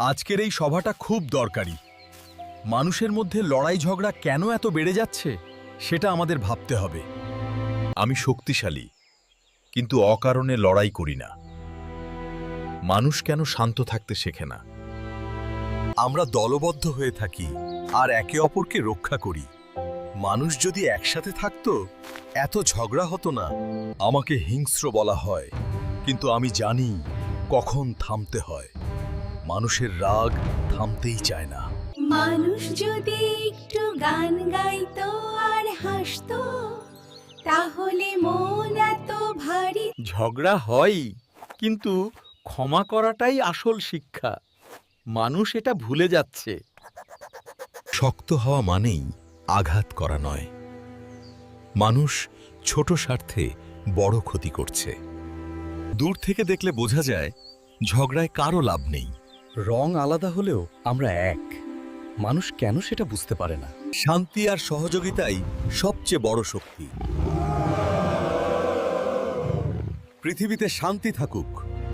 আজকের এই সভাটা খুব দরকারি। মানুষের মধ্যে লড়াই ঝগড়া কেন এত বেড়ে যাচ্ছে, সেটা আমাদের ভাবতে হবে। আমি শক্তিশালী, কিন্তু অকারণে লড়াই করি না। মানুষ কেন শান্ত থাকতে শেখে না? আমরা দলবদ্ধ হয়ে থাকি আর একে অপরকে রক্ষা করি। মানুষ যদি একসাথে থাকতো, এত ঝগড়া হতো না, আমাকে হিংস্র বলা হয়, কিন্তু আমি জানি কখন থামতে হয়। মানুষের রাগ থামতেই চায় না। মানুষ যদি একটু গান গাইতো আর হাসতো তাহলে মন এত ভারী। ঝগড়া হয় কিন্তু ক্ষমা করাটাই আসল শিক্ষা। মানুষ এটা ভুলে যাচ্ছে। শক্ত হওয়া মানেই আঘাত করা নয়। মানুষ ছোট স্বার্থে বড় ক্ষতি করছে। দূর থেকে দেখলে বোঝা যায় ঝগড়ায় কারও লাভ নেই। রং আলাদা হলেও আমরা এক। মানুষ কেন সেটা বুঝতে পারে না। শান্তি আর সহযোগিতাই সবচেয়ে বড় শক্তি। পৃথিবীতে শান্তি থাকুক।